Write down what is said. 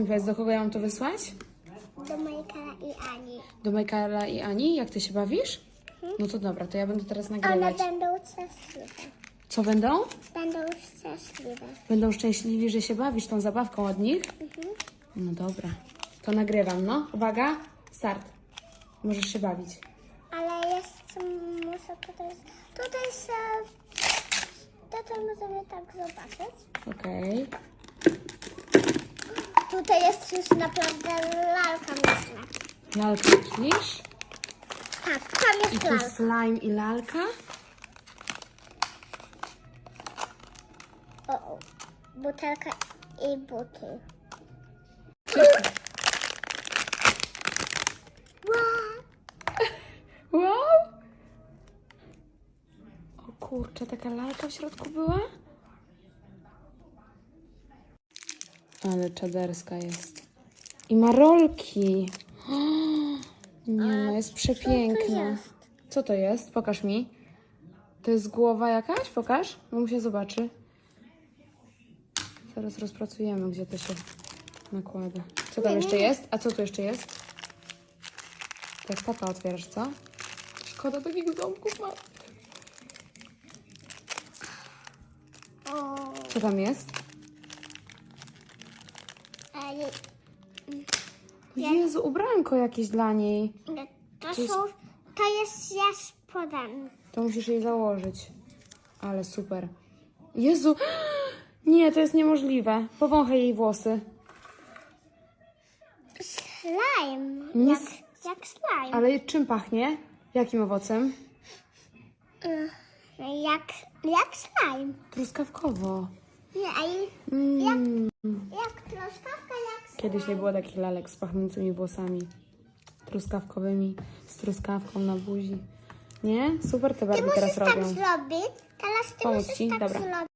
mi powiedz, do kogo ja mam to wysłać? Do Majka i Ani. Do Michaela i Ani? Jak ty się bawisz? No to dobra, to ja będę teraz One nagrywać. będą szczęśliwe. Co będą? Będą szczęśliwe. Będą szczęśliwi, że się bawisz tą zabawką od nich? No dobra. To nagrywam, no. Uwaga, start. Możesz się bawić. Ale jest, muszę tutaj, tutaj się, tutaj możemy tak zobaczyć. Okej. Tutaj jest już naprawdę lalka myślę. Lalka myślisz? Tak, tam I jest tu lalka. slime i lalka? O, o. Butelka i buty. Wow. Wow! O kurczę, taka lalka w środku była? Ale czaderska jest. I ma rolki. Nie no, jest przepiękna. jest? Co to jest? Pokaż mi. To jest głowa jakaś? Pokaż. Mamusia zobaczy. Zaraz rozpracujemy, gdzie to się nakłada. Co tam jeszcze jest? A co tu jeszcze jest? To jak tata otwierasz, co? Szkoda takich ząbków ma. Co tam jest? Jezu, ubranko jakieś dla niej. to są, to jest ja spodem. To musisz jej założyć. Ale super. Jezu! Nie, to jest niemożliwe. Powąchaj jej włosy. Slime. Nie Jak, jak slime. Ale czym pachnie? Jakim owocem? Jak, jak slime. Truskawkowo. Nie, a i Mm. jak jak. Kiedyś nie było takich lalek z pachnącymi włosami. Truskawkowymi, z truskawką na buzi. Nie? Super te Barbie teraz tak robią. zrobić. Teraz ty Pomóc ci? tak Dobra. zrobić.